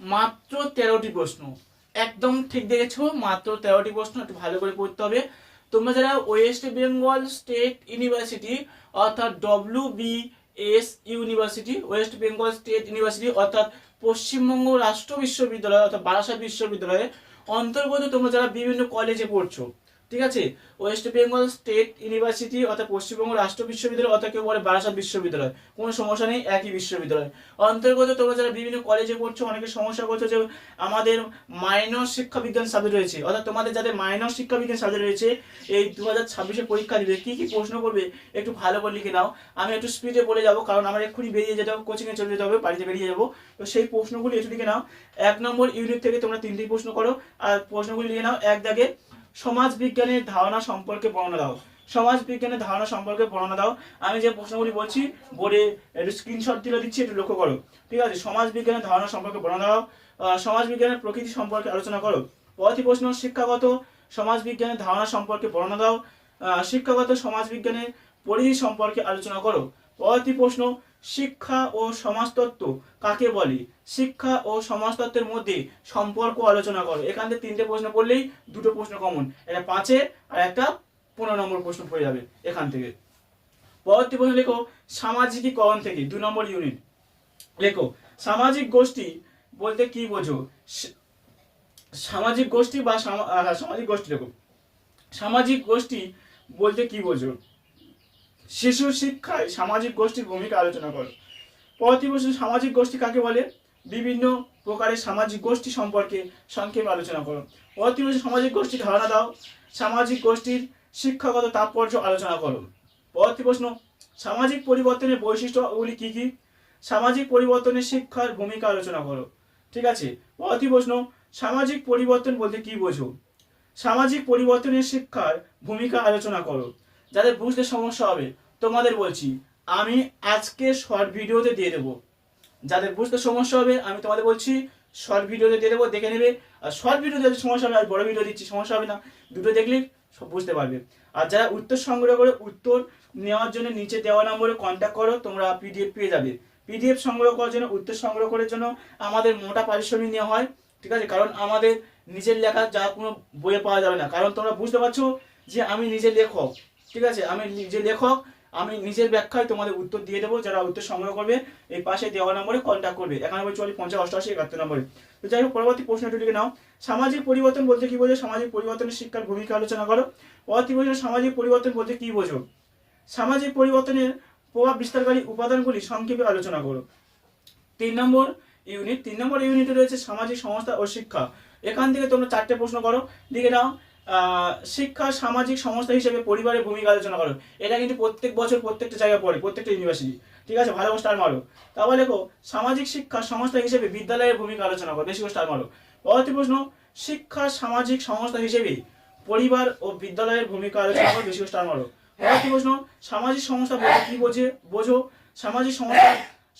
মাত্র তেরোটি প্রশ্ন। একদম ঠিক দেখেছ, মাত্র তেরোটি প্রশ্ন, একটু ভালো করে পড়তে হবে। তোমরা যারা ওয়েস্ট বেঙ্গল স্টেট ইউনিভার্সিটি অর্থাৎ W B S university, West Bengal state university অর্থাৎ পশ্চিমবঙ্গ রাষ্ট্র বিশ্ববিদ্যালয় অর্থাৎ বারাসাত বিশ্ববিদ্যালয়ে অন্তর্গত তোমরা যারা বিভিন্ন কলেজে পড়ছো ঠিক আছে? ওয়েস্ট বেঙ্গল স্টেট ইউনিভার্সিটি অর্থাৎ পশ্চিমবঙ্গ রাষ্ট্র বিশ্ববিদ্যালয় অর্থাৎ কেউ বলে বারাসাত বিশ্ববিদ্যালয়। কোনো সমস্যা নেই, একই বিশ্ববিদ্যালয়। অন্তর্গত তোমরা যারা বিভিন্ন কলেজে পড়ছো, অনেকে সমস্যা করছ যে আমাদের মাইনর শিক্ষাবিজ্ঞান সাবজেক্ট রয়েছে। অর্থাৎ তোমাদের যাদের মাইনর শিক্ষাবিজ্ঞান সাবজেক্ট রয়েছে, এই দু হাজার ছাব্বিশে পরীক্ষা দিবে। কী কী প্রশ্ন করবে, একটু ভালো করে লিখে নাও। আমি একটু স্পিডে বলে যাব, কারণ আমার এক্ষুনি বেরিয়ে যেতে হবে কোচিংয়ে চলে যেতে হবে, বাড়িতে বেরিয়ে যাব। তো সেই প্রশ্নগুলি একটু লিখে নাও। এক নম্বর ইউনিট থেকে তোমরা তিনটি প্রশ্ন করো। আর প্রশ্নগুলি লিখে নাও। এক দাগে সমাজ বিজ্ঞানের ধারণা সম্পর্কে বর্ণনা দাও। সমাজ বিজ্ঞানের ধারণা সম্পর্কে বর্ণনা দাও। আমি যে প্রশ্নগুলি বলছি, বোর্ডে একটু স্ক্রিনশট তুলে দিচ্ছি, একটু লক্ষ্য করো। ঠিক আছে? সমাজ বিজ্ঞানের ধারণা সম্পর্কে বর্ণনা দাও। সমাজ বিজ্ঞানের প্রকৃতি সম্পর্কে আলোচনা করো। পরবর্তী প্রশ্ন, শিক্ষাগত সমাজ বিজ্ঞানের ধারণা সম্পর্কে বর্ণনা দাও। শিক্ষাগত সমাজ বিজ্ঞানের পরিধি সম্পর্কে আলোচনা করো। পরবর্তী প্রশ্ন শিক্ষা ও সমাজতত্ত্ব কাকে বলে? শিক্ষা ও সমাজতত্ত্বের মধ্যে সম্পর্ক আলোচনা করো। এখান থেকে তিনটে প্রশ্ন পড়লেই দুটো প্রশ্ন কমন এটা পাঁচে আর একটা পনেরো নম্বর প্রশ্ন পড়ে যাবে এখান থেকে। পরবর্তী প্রশ্ন লেখো, সামাজিকীকরণ থেকে, দু নম্বর ইউনিট লেখো, সামাজিক গোষ্ঠী বলতে কি বোঝো? সামাজিক গোষ্ঠী বা সামাজিক গোষ্ঠী লেখো। সামাজিক গোষ্ঠী বলতে কি বোঝো? শিশু শিক্ষায় সামাজিক গোষ্ঠীর ভূমিকা আলোচনা করো। পরবর্তী প্রশ্ন, সামাজিক গোষ্ঠী কাকে বলে? বিভিন্ন প্রকারের সামাজিক গোষ্ঠী সম্পর্কে সংক্ষেপে আলোচনা করো। পরবর্তী প্রশ্ন, সামাজিক গোষ্ঠীর ধারণা দাও। সামাজিক গোষ্ঠীর শিক্ষাগত তাৎপর্য আলোচনা করো। পরবর্তী প্রশ্ন, সামাজিক পরিবর্তনের বৈশিষ্ট্যগুলি কী কী? সামাজিক পরিবর্তনের শিক্ষার ভূমিকা আলোচনা করো। ঠিক আছে? পরবর্তী প্রশ্ন, সামাজিক পরিবর্তন বলতে কি বোঝো? সামাজিক পরিবর্তনের শিক্ষার ভূমিকা আলোচনা করো। যাদের বুঝতে সমস্যা হবে তোমাদের বলছি, আমি আজকে শর্ট ভিডিওতে দিয়ে দেবো। যাদের বুঝতে সমস্যা হবে, আমি তোমাদের বলছি শর্ট ভিডিওতে দিয়ে দেবো, দেখে নেবে। আর শর্ট ভিডিওতে যদি সমস্যা হবে আর বড় ভিডিও দিচ্ছি, সমস্যা হবে না। দুটো দেখলে সব বুঝতে পারবে। আর যারা উত্তর সংগ্রহ করে, উত্তর নেওয়ার জন্য নিচে দেওয়া নম্বরে কন্ট্যাক্ট করো, তোমরা পিডিএফ পেয়ে যাবে। পিডিএফ সংগ্রহ করার জন্য, উত্তর সংগ্রহ করার জন্য আমাদের মোটা পারিশ্রমিক নেওয়া হয়, ঠিক আছে? কারণ আমাদের নিজের লেখা যা কোনো বইয়ে পাওয়া যাবে না। কারণ তোমরা বুঝতে পারছ যে আমি নিজে লেখক, ঠিক আছে? আমি নিজে লেখক আমি নিজের ব্যাখ্যায় তোমাদের উত্তর দিয়ে দেবো, যারা উত্তর সংগ্রহ করবে, এই পাশে দেওয়া নম্বরে কন্ট্যাক্ট করবে। একানব্বই চুয়াল্লিশ, পঞ্চাশ, অষ্টআশি, একাত্তর নম্বরে। তো যাই হোক, পরবর্তী প্রশ্নটি লিখে নাও। সামাজিক পরিবর্তন বলতে কি বোঝো? সামাজিক পরিবর্তনের শিক্ষার ভূমিকা আলোচনা করো। পরবর্তী প্রশ্ন, সামাজিক পরিবর্তন বলতে কি বোঝো? সামাজিক পরিবর্তনের প্রভাব বিস্তারকারী উপাদানগুলি সংক্ষেপে আলোচনা করো। তিন নম্বর ইউনিট, তিন নম্বর ইউনিটে রয়েছে সামাজিক সংস্থা ও শিক্ষা। এখান থেকে তোমরা চারটে প্রশ্ন করো। লিখে নাও। শিক্ষা, সামাজিক সংস্থা হিসেবে পরিবারের ভূমিকা আলোচনা করো। এটা কিন্তু প্রত্যেক বছর প্রত্যেকটা জায়গায় পড়ে, প্রত্যেকটা ইউনিভার্সিটি ঠিক আছে? ভালো স্টার মারো। তারপর লেখো সামাজিক শিক্ষা সংস্থা হিসেবে বিদ্যালয়ের ভূমিকা আলোচনা করো, বেশি স্টার মারো। পরবর্তী প্রশ্ন, শিক্ষা, সামাজিক সংস্থা হিসেবে পরিবার ও বিদ্যালয়ের ভূমিকা আলোচনা করো, বেশি স্টার মারো। পরবর্তী প্রশ্ন, সামাজিক সংস্থা বলতে কি বোঝে বোঝো? সামাজিক সংস্থা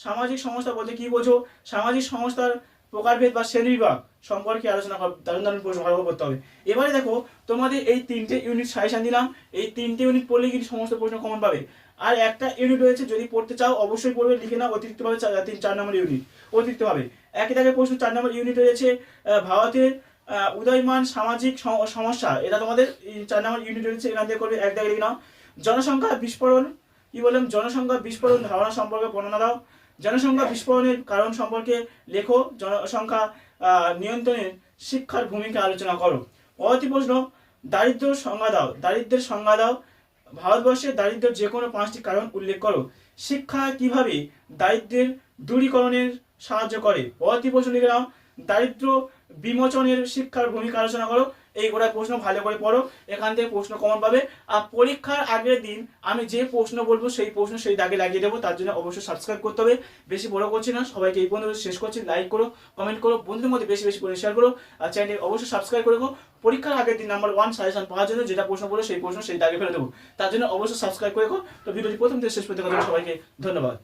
সামাজিক সংস্থা বলতে কি বোঝো? সামাজিক সংস্থার প্রকারভেদ বা শ্রেণীবিভাগ সম্পর্কে আলোচনা দারুণ প্রশ্ন ভালো করতে হবে। এবারে দেখো, তোমাদের এই তিনটে ইউনিট সাজেশন দিলাম। এই তিনটে ইউনিট পড়লে কিন্তু সমস্ত প্রশ্ন কমন পাবে। আর একটা ইউনিট রয়েছে, যদি পড়তে চাও, অবশ্যই পড়বে, লিখে নাও, অতিরিক্তভাবে তিন চার নম্বর ইউনিট অতিরিক্তভাবে। একই দাগে প্রশ্ন, চার নম্বর ইউনিট রয়েছে ভারতের উদয়মান সামাজিক সমস্যা, এটা তোমাদের চার নম্বর ইউনিট রয়েছে, এখান থেকে করবে, এক দাগে লিখে নাও। জনসংখ্যা বিস্ফোরণ, কি বললাম? জনসংখ্যা বিস্ফোরণ, ধারণা সম্পর্কে বর্ণনা দাও। জনসংখ্যা বিস্ফোরণের কারণ সম্পর্কে লেখো, জনসংখ্যা নিয়ন্ত্রণে শিক্ষার ভূমিকা আলোচনা করো। পরবর্তী প্রশ্ন, দারিদ্র সংজ্ঞা দাও। দারিদ্রের সংজ্ঞা দাও। ভারতবর্ষে দারিদ্র্যের যে কোনো পাঁচটি কারণ উল্লেখ করো। শিক্ষা কীভাবে দারিদ্র্যের দূরীকরণের সাহায্য করে? পরবর্তী প্রশ্ন লিখে নাও। দারিদ্র বিমোচনের শিক্ষার ভূমিকা আলোচনা করো। এই গোটা প্রশ্ন ভালো করে পড়ো, এখান থেকে প্রশ্ন কমন পাবে। আর পরীক্ষার আগের দিন আমি যে প্রশ্ন বলব, সেই প্রশ্ন সেই দাগে লাগিয়ে দেবো, তার জন্য অবশ্যই সাবস্ক্রাইব করতে হবে। বেশি বড় করছি না, সবাইকে এই পর্যন্ত শেষ করছি। লাইক করো কমেন্ট করো, বন্ধুদের মধ্যে বেশি বেশি করে শেয়ার করো, আর চ্যানেল অবশ্যই সাবস্ক্রাইব করে পরীক্ষার আগের দিন নাম্বার ওয়ান সাজেশন পাওয়ার জন্য যেটা প্রশ্ন বলো সেই প্রশ্ন সেই দাগে ফেলে দেবো। তার জন্য অবশ্যই সাবস্ক্রাইব করে তো ভিডিওটি প্রথম থেকে শেষ পর্যন্ত সবাইকে ধন্যবাদ।